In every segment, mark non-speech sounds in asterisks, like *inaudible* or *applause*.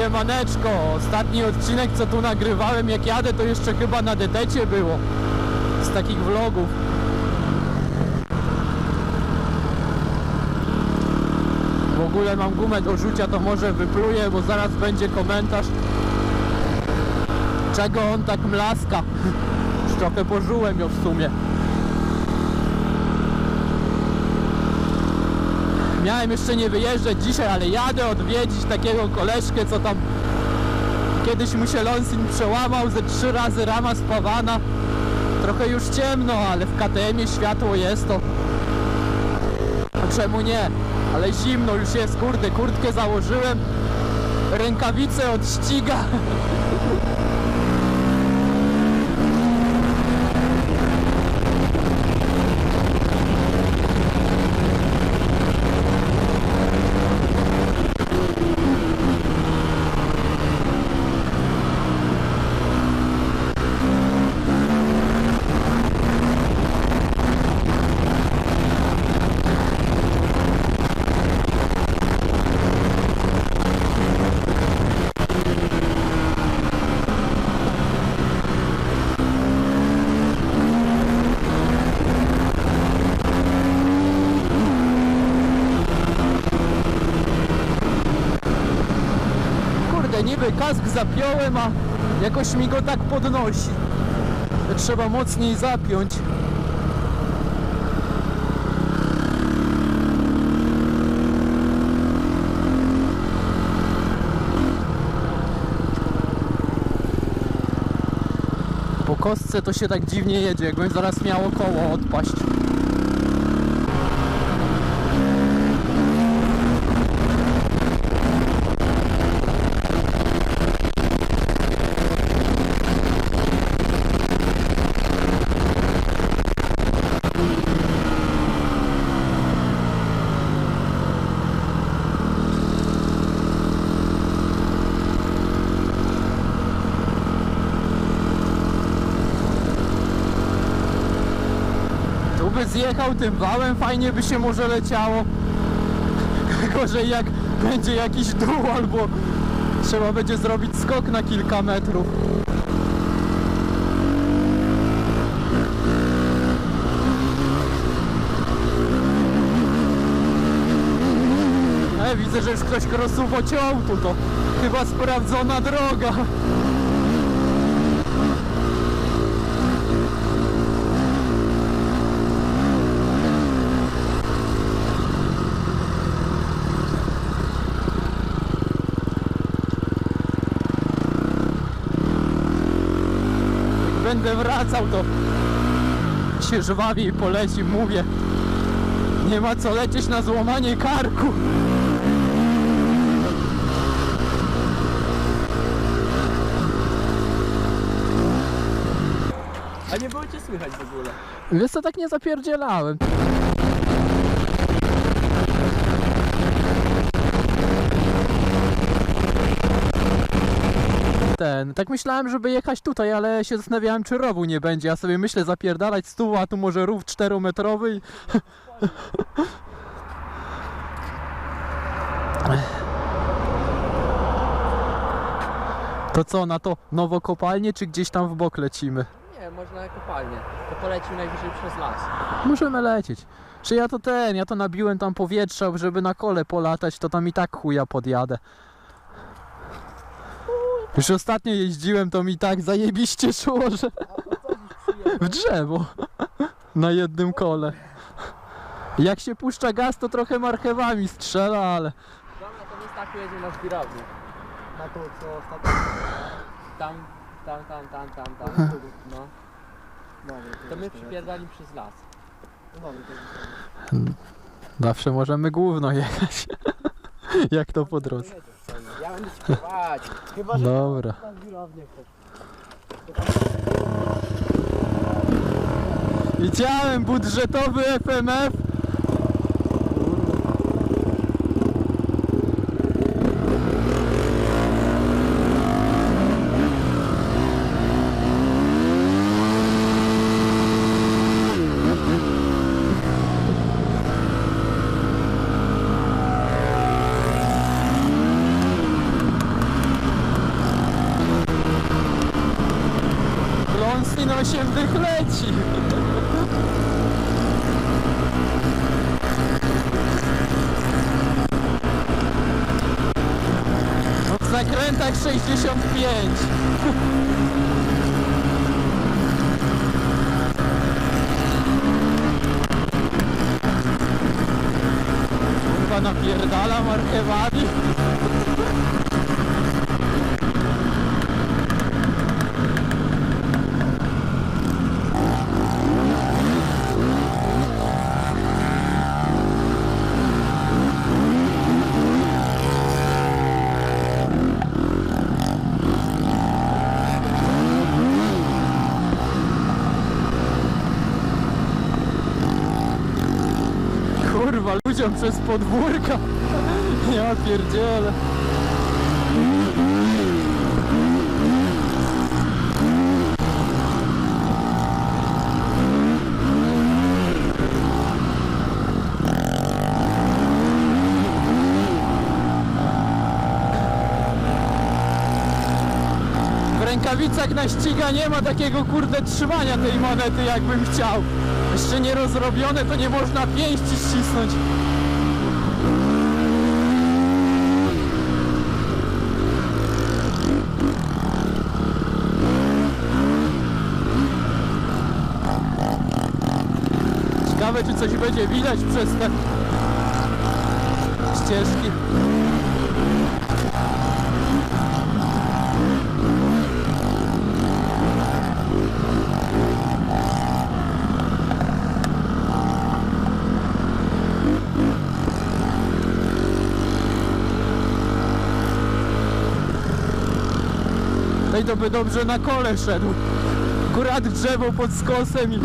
Siemaneczko, ostatni odcinek co tu nagrywałem jak jadę to jeszcze chyba na detecie było. Z takich vlogów. W ogóle mam gumę do rzucia to może wypluję, bo zaraz będzie komentarz. Czego on tak mlaska? *laughs* Trochę pożułem ją w sumie Miałem jeszcze nie wyjeżdżać dzisiaj, ale jadę odwiedzić takiego koleżkę, co tam kiedyś mu się Lonsin przełamał, ze trzy razy rama spawana. Trochę już ciemno, ale w KTM-ie światło jest to. A czemu nie? Ale zimno już jest, kurde, kurtkę założyłem, rękawice od *laughs* ściga. Kurde, niby kask zapiąłem, a jakoś mi go tak podnosi. Trzeba mocniej zapiąć. Po kostce to się tak dziwnie jedzie, jakbym zaraz miało koło odpaść. Zjechał tym wałem, fajnie by się może leciało. *laughs* Gorzej jak będzie jakiś dół albo trzeba będzie zrobić skok na kilka metrów. E, widzę, że już ktoś krosuwo ciął tu, to chyba sprawdzona droga. Będę wracał, to się żwawiej poleci, mówię. Nie ma co lecieć na złamanie karku. A nie było cię słychać w ogóle. Wiesz co, tak nie zapierdzielałem. Ten, tak myślałem, żeby jechać tutaj, ale się zastanawiałem, czy rowu nie będzie. Ja sobie myślę zapierdalać stół, a tu może rów czterometrowy i... To co, na to nowokopalnie, czy gdzieś tam w bok lecimy? Nie, można na kopalnię. To polecimy najwyżej przez las. Możemy lecieć. Czy ja to ten, ja to nabiłem tam powietrza, żeby na kole polatać, to tam i tak chuja podjadę. Już ostatnio jeździłem, to mi tak zajebiście szło, że w drzewo na jednym kole. Jak się puszcza gaz, to trochę marchewami strzela, ale Dobra, to my z taku jedziemy na zbirownię. Na to, co ostatnio... Tam, tam, tam, tam, tam, tam. No. To my przypierdali przez las. No zawsze możemy główno jechać. *laughs* Jak to po drodze. Chyba, że Dobra. na. Widziałem budżetowy FMF. to się wychleci. W zakrętach 65. Kurwa napierdala marchewami. Kurwa, ludziom przez podwórka. *laughs* Ja pierdzielę. W rękawicach na ściga nie ma takiego kurde trzymania tej monety jakbym chciał. Jeszcze nie rozrobione to nie można pięści ścisnąć. Ciekawe czy coś będzie widać przez te ścieżki. Tej to by dobrze na kole szedł. Akurat drzewo pod skosem i...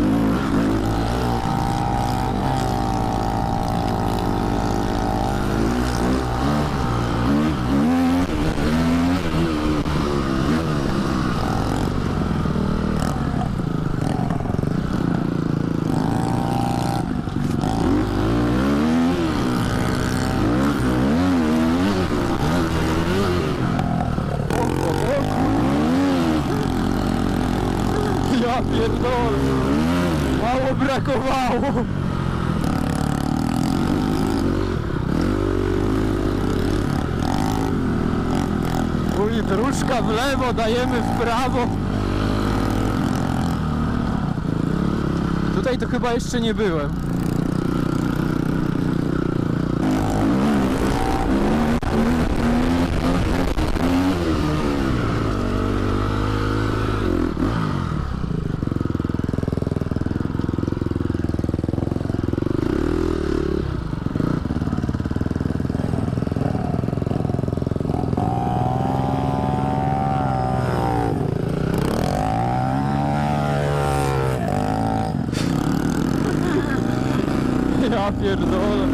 Ja pierdolę. Mało brakowało. Uj, dróżka w lewo, dajemy w prawo. Tutaj to chyba jeszcze nie byłem. Ja pierdolę.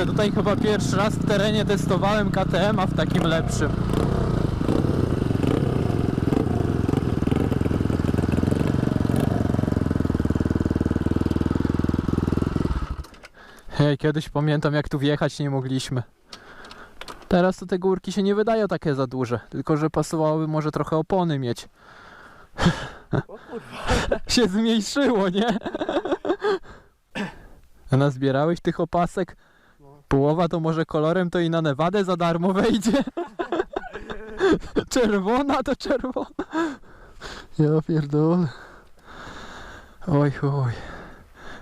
Kurde, tutaj chyba pierwszy raz w terenie testowałem KTM, a w takim lepszym. Hej, kiedyś pamiętam jak tu wjechać nie mogliśmy. Teraz to te górki się nie wydają takie za duże, tylko że pasowałoby może trochę opony mieć. *laughs* Się zmniejszyło, nie? A nazbierałeś tych opasek? Połowa to może kolorem to i na Nevadę za darmo wejdzie. *laughs* Czerwona to czerwona. Ja pierdolę. Oj chuj.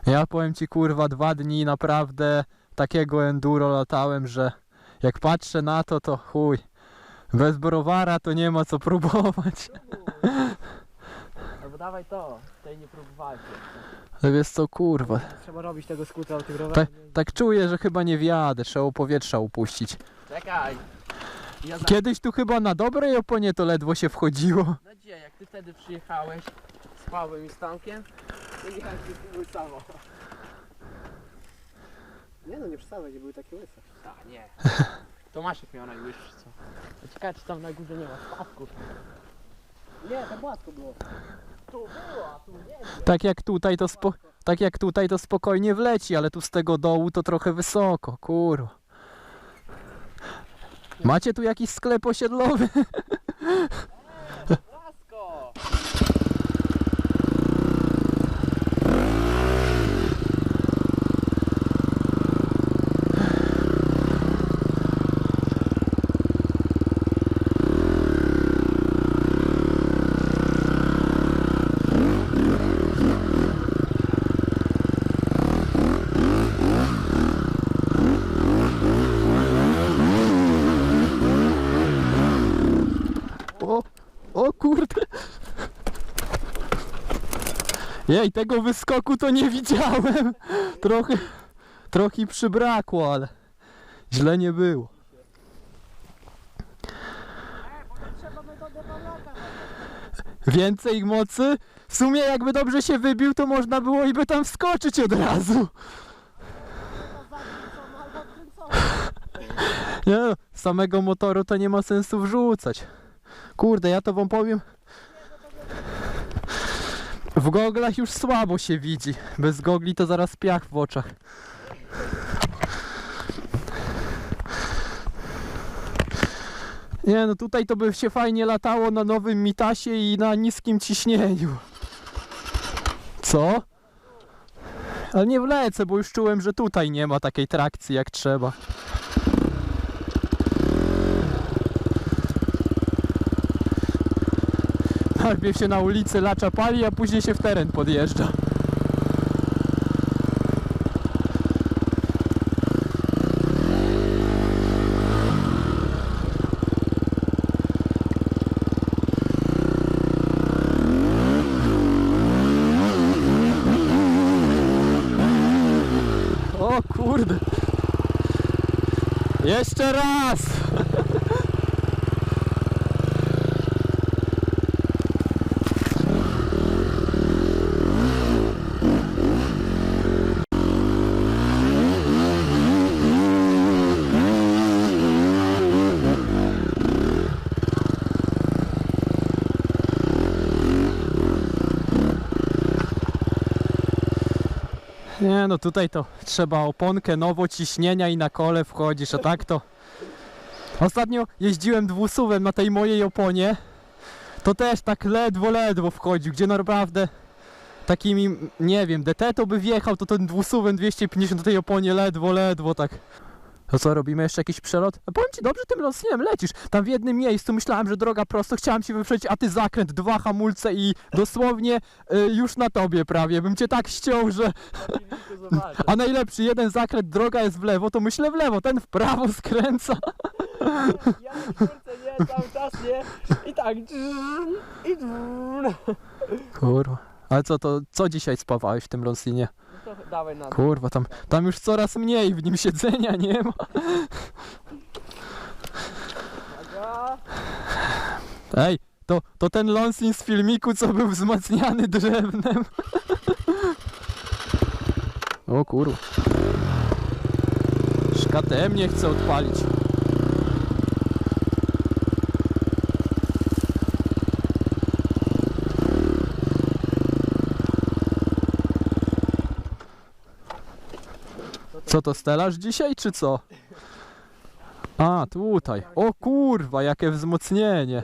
Ja powiem ci kurwa dwa dni naprawdę takiego enduro latałem, że jak patrzę na to to chuj. Bez browara to nie ma co próbować. Dawaj to. Tutaj nie próbowałeś. Ale wiesz co, kurwa. Trzeba robić tego skutra o tych Tak, rowerach. tak czuję, że chyba nie wjadę, trzeba powietrza upuścić. Czekaj. Ja za... Kiedyś tu chyba na dobrej oponie to ledwo się wchodziło. No gdzie, jak ty wtedy przyjechałeś z Pawłem i z Tomkiem, to jechaliśmy tu były samo. Nie no, nie przesadzaj, nie były takie łyse. A nie. Tomaszek miał najwyższy co. Ciekawe czy tam na górze nie ma spadków. Nie, tam gładko było. Tak jak tutaj to spo, tak jak tutaj to spokojnie wleci, ale tu z tego dołu to trochę wysoko, kurwa. Macie tu jakiś sklep osiedlowy? *laughs* Lasko! O, o kurde. Jej, tego wyskoku to nie widziałem. Trochę, trochę przybrakło, ale źle nie było. Więcej mocy? W sumie jakby dobrze się wybił, to można było i by tam wskoczyć od razu. Nie no, samego motoru to nie ma sensu wrzucać. Kurde, ja to wam powiem. W goglach już słabo się widzi. Bez gogli to zaraz piach w oczach. Nie no, tutaj to by się fajnie latało na nowym mitasie i na niskim ciśnieniu. Co? Ale nie wlecę, bo już czułem, że tutaj nie ma takiej trakcji jak trzeba. Najpierw się na ulicy lacza pali, a później się w teren podjeżdża. O kurde. Jeszcze raz. No tutaj to trzeba oponkę nowo ciśnienia i na kole wchodzisz, a tak to... Ostatnio jeździłem dwusuwem na tej mojej oponie, to też tak ledwo, ledwo wchodził, gdzie naprawdę takimi, nie wiem, DT to by wjechał, to ten dwusuwem 250 na tej oponie ledwo, ledwo tak. To co, robimy jeszcze jakiś przelot? Powiem ci, dobrze tym losem lecisz. Tam w jednym miejscu myślałem, że droga prosto, chciałem ci wyprzedzić, a ty zakręt, dwa hamulce i dosłownie y, już na tobie prawie. Bym cię tak ściął, że... A najlepszy, jeden zakręt, droga jest w lewo, to myślę w lewo, ten w prawo skręca. Ja czwórce nie, cały czas nie. I tak. I. Kurwa. Ale co to, co dzisiaj spawałeś w tym Lonsinie? To dawaj na dół. Kurwa, tam, tam już coraz mniej w nim siedzenia nie ma. Uwaga. Ej, to, to ten Lonsin z filmiku, co był wzmacniany drewnem. O kurwa. Szkatem nie chce odpalić. Co to stelaż dzisiaj, czy co? A, tutaj. O kurwa, jakie wzmocnienie.